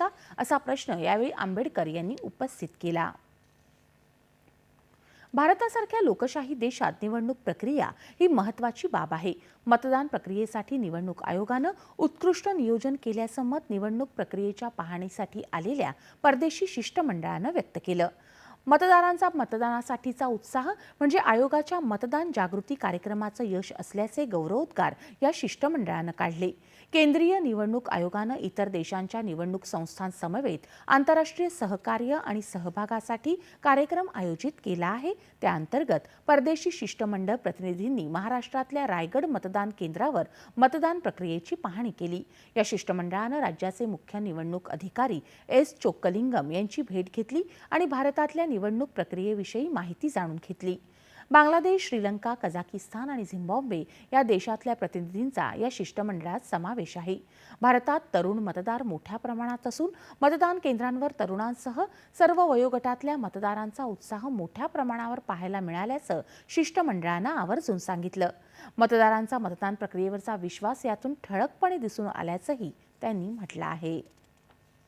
का? असा प्रश्न यावेळी आंबेडकर यांनी उपस्थित केला. भारतासारख्या लोकशाही देशात निवडणूक प्रक्रिया ही महत्त्वाची बाब आहे. मतदान प्रक्रियेसाठी निवडणूक आयोगानं उत्कृष्ट नियोजन केल्याचं मत निवडणूक प्रक्रियेच्या पाहणीसाठी आलेल्या परदेशी शिष्टमंडळानं व्यक्त केलं. मतदारांचा मतदानासाठीचा उत्साह म्हणजे आयोगाच्या मतदान जागृती कार्यक्रमाचं यश असल्याचे गौरवोद्गार या शिष्टमंडळानं काढले. केंद्रीय निवडणूक आयोगानं इतर देशांच्या निवडणूक संस्थांसमवेत आंतरराष्ट्रीय सहकार्य आणि सहभागासाठी कार्यक्रम आयोजित केला आहे. त्याअंतर्गत परदेशी शिष्टमंडळ प्रतिनिधींनी महाराष्ट्रातल्या रायगड मतदान केंद्रावर मतदान प्रक्रियेची पाहणी केली. या शिष्टमंडळानं राज्याचे मुख्य निवडणूक अधिकारी एस चोक्कलिंगम यांची भेट घेतली आणि भारतातल्या निवडणूक प्रक्रियेविषयी माहिती जाणून घेतली. बांगलादेश श्रीलंका कझाकिस्तान आणि झिम्बाब्वे या देशातल्या प्रतिनिधींचा या शिष्टमंडळात समावेश आहे. भारतात तरुण मतदार मोठ्या प्रमाणात असून मतदान केंद्रांवर तरुणांसह सर्व वयोगटातल्या मतदारांचा उत्साह मोठ्या प्रमाणावर पाहायला मिळाल्याचं शिष्टमंडळानं आवर्जून सांगितलं. मतदारांचा मतदान प्रक्रियेवरचा विश्वास यातून ठळकपणे दिसून आल्याचंही त्यांनी म्हटलं आहे.